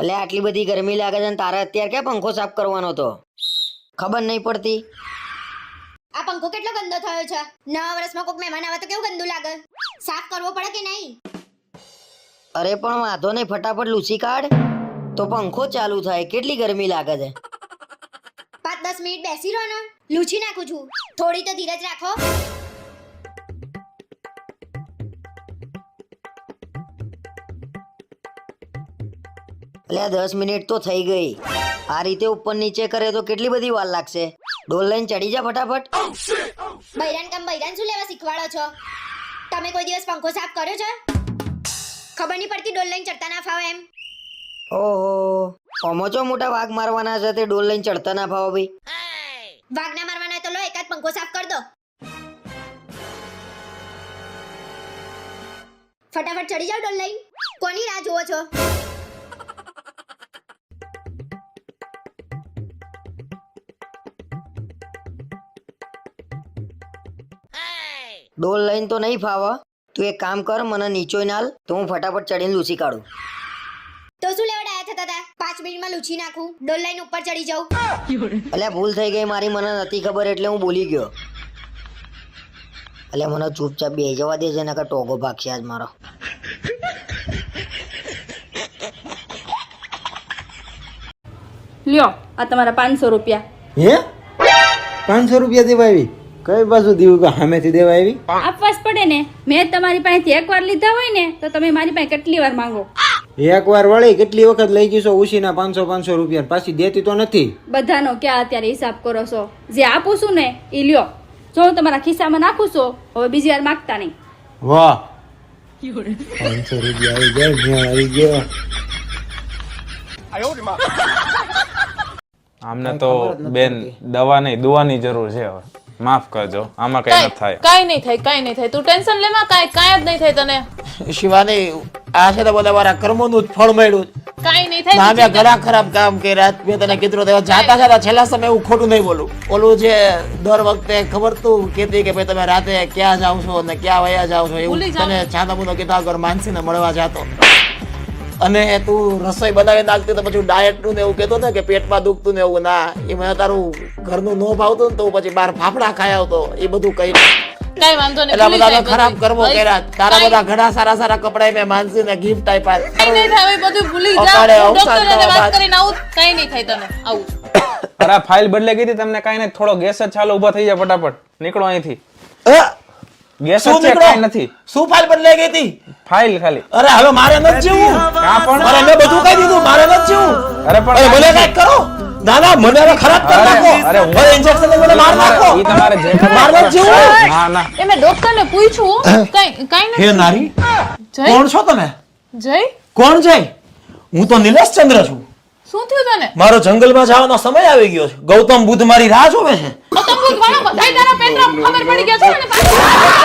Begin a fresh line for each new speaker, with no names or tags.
એટલે આટલી બધી ગરમી લાગે છે ને તારે અત્યારે ક્યાં પંખો સાફ કરવાનો તો ખબર નહીં પડતી.
આ પંખો કેટલો ગંદો થયો છે? નવા વર્ષમાં કોઈક મહેમાન આવે તો કેવું ગંદુ લાગે? સાફ કરવો પડે કે નહીં?
અરે પણ વાંધો નહીં ફટાફટ લૂસી કાઢ. તો પંખો ચાલુ થાય. કેટલી ગરમી લાગે છે?
પાંચ દસ મિનિટ બેસી રહો ને. લૂછી નાખું છું. થોડી તો ધીરજ રાખો.
એટલે દસ મિનિટ તો થઈ ગઈ. આ રીતે ઉપર નીચે કરે તો કેટલી બધી વાર લાગશે? ડોલ લઈને ચડી જા ફટાફટ.
બૈરાન કામ બૈરાન શું લેવા શીખવાડો છો? તમે કોઈ દિવસ પંખો સાફ કર્યો છે? ખબર નહીં પડતી ડોલ લઈને ચડતા ના ફાવે એમ.
ઓહો. ઓમો ચો મોટા વાઘ મારવાના છે તે ડોલ લઈને ચડતા ના ફાવો ભાઈ?
વાઘ ના મારવાના તો લો એકાદ પંખો સાફ કર દો. ફટાફટ ચડી જાઓ ડોલ લઈને. કોની રાહ જુઓ છો?
ડોલ લઈને તો નહીં ફાવે. તું એક કામ કર મને નીચો નાલ તો હું ફટાફટ ચડીને લૂસી કાઢું.
તો શું લેવા ડાયા થતા હતા પાંચ મિનિટમાં લૂછી નાખું. ડોલ લઈને ઉપર ચડી જાઉં.
એટલે ભૂલ થઈ ગઈ મારી મને નથી ખબર એટલે હું બોલી ગયો. એટલે મને ચૂપચાપ બે જવા દેજે નકર ટોગો ભાગશે આજ મારો.
લ્યો આ તમારા પાંચસો રૂપિયા.
હે? પાંચસો રૂપિયા દેવા આવી કઈ બાજુ દીવું કે સામેથી દેવા આવી?
આપવા જ પડે ને. મેં તમારી પાસેથી એકવાર લીધા હોય ને તો તમે મારી પાસે કેટલી વાર માંગો?
એક વાર વળી કેટલી વખત લઈ ગઈ છો? ઉશીના પાંચસો પાંચસો રૂપિયા. પાછી દેતી તો નથી.
બધાનો ક્યાં અત્યારે હિસાબ કરો છો? જે આપું છું ને એ લ્યો. જો હું તમારા ખિસ્સામાં નાખું છું હવે બીજી વાર માંગતા નહીં.
વાહ. પાંચસો રૂપિયા આવી ગયા જ્યાં આવી ગયો.
આમને તો બેન દવા નહીં દુવાની જરૂર છે હવે. માફ કરજો આમાં કઈ ન થાય.
કઈ નહીં થાય કઈ નહીં થાય. તું ટેન્શન લેમાં કઈ કઈ જ નહીં થાય તને.
શિવાની આ છે તો બધા મારા કર્મોનું જ ફળ મળ્યું.
કઈ નહીં
ના
થાય
મેં ઘણા ખરાબ કામ કર્યા મેં તને કીધું તો જાતા જાતા છેલ્લા સમય હું ખોટું નહીં બોલું. ઓલું જે દર વખતે ખબર તું કહેતી કે ભાઈ તમે રાતે ક્યાં જાવ છો ને ક્યાં વયા જાવ છો એવું. તને છાના મુનો કીધા વગર માનસીને મળવા જાતો. અને તું રસોઈ બનાવી નાખતી તો પછી ડાયટનું ને એવું કહેતો ને કે પેટમાં દુખતું ને એવું ના એ મને તારું ઘરનું નો ભાવતું ને તો પછી બાર ફાફડા ખાઈ આવતો એ બધું કઈ
વાંધો નહીં
એટલા બધા ખરાબ. કર્મો કર્યા. તારા બધા ઘણા સારા સારા કપડા મેં માનસી ને ગિફ્ટ આપ્યા.
નહીં હવે બધું ભૂલી
અકાળે અવસાન
ડોક્ટર
થવા
વાત કરીને આવું કાઈ નહીં થાય તને આવું.
અરે ફાઇલ બદલે ગઈ હતી તમને કઈ નહીં થોડો ગેસ જ ચાલો ઊભા થઈ જાય ફટાફટ. નીકળો અહીંથી. ગેસ
શું
છે
નીકળો?
નથી.
શું ફાઇલ બદલાઈ ગઈ હતી?
ફાઇલ ખાલી.
અરે હવે મારે નથી જીવું.
કા પણ?
અરે મેં બધું કહી દીધું મારે નથી જીવું.
અરે પણ
અરે મને કંઈક કરો. ના ના મને હવે ખરાબ કરી નાખો.
અરે હું-
ઇન્જેક્શન મને માર નાખો.
ઈ તમારે જે
માર મારે જીવું.
ના ના.
એ મેં ડોક્ટર ને પૂછ્યું કઈ કઈ નથી.
હે
નારી
કોણ છો તમે?
જય.
કોણ જય? હું તો નિલેશ ચંદ્ર છું.
શું થયું તને?
મારો જંગલમાં જવાનો સમય આવી ગયો છે. ગૌતમ બુદ્ધ મારી રાહ જોવે છે.
ગૌતમ બુદ્ધ વાળો બધાય તારા પેટમાં ખબર પડી ગયા છે ને